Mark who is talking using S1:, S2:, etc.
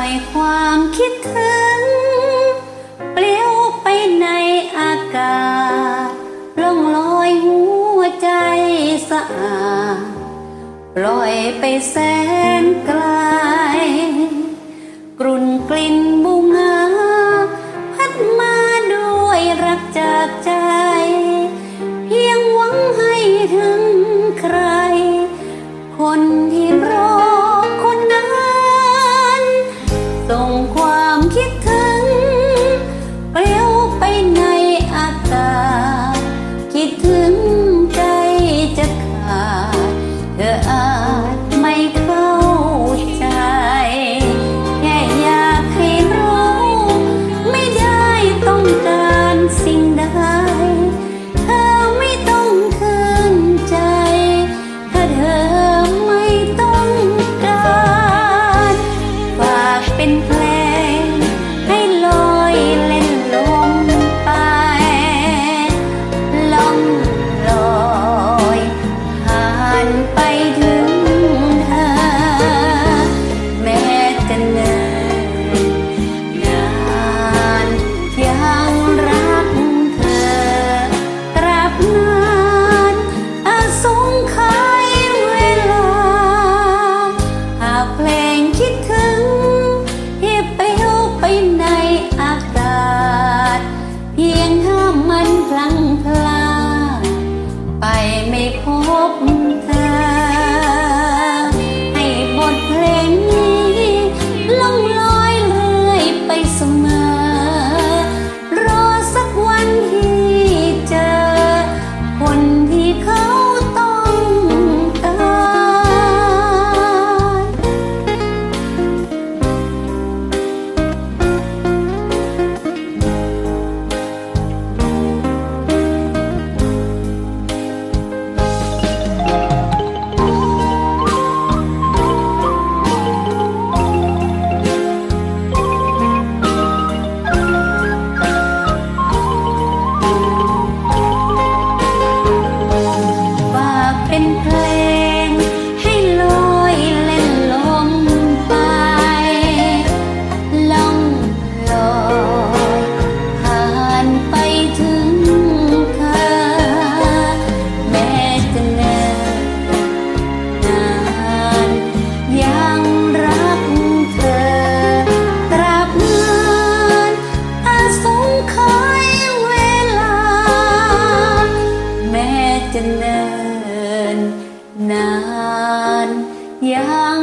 S1: ่อยความคิดถึง เปลียวไปในอากาศล่องลอยหัวใจสะอาดปล่อยไปแสนไกล กรุ่นกลิ่นบุงาพัดมาด้วยรักจากใจ เพียงหวังให้ถึงใคร คนที่ 云飞 นนานยัง